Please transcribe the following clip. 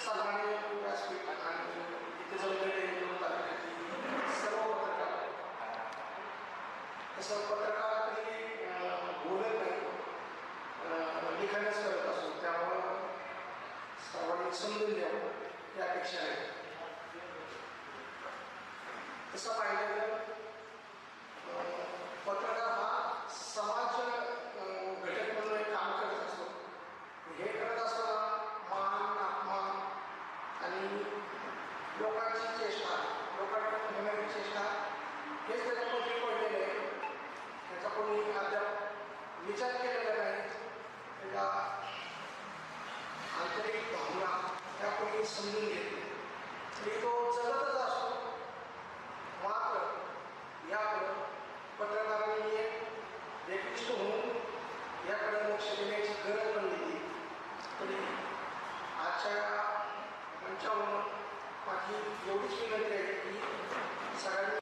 सन्मान्य व्यासपीठ आणि इथे जमलेले दोन तालुक्यातील सर्व पत्रकार तसं पत्रकार कधी बोलत नाही. अं, लिखाणच करत असतो त्यामुळं सर्वांनी समजून घ्यावं ही अपेक्षा आहे. तसं पाहिलं तर लोकांची चेष्टा लोकांकडून चेष्टा हेच त्याच्या त्याच्यामध्ये पडलेलं आहे त्याचा कोणी अद्याप विचार केलेला नाही तरी आजच्या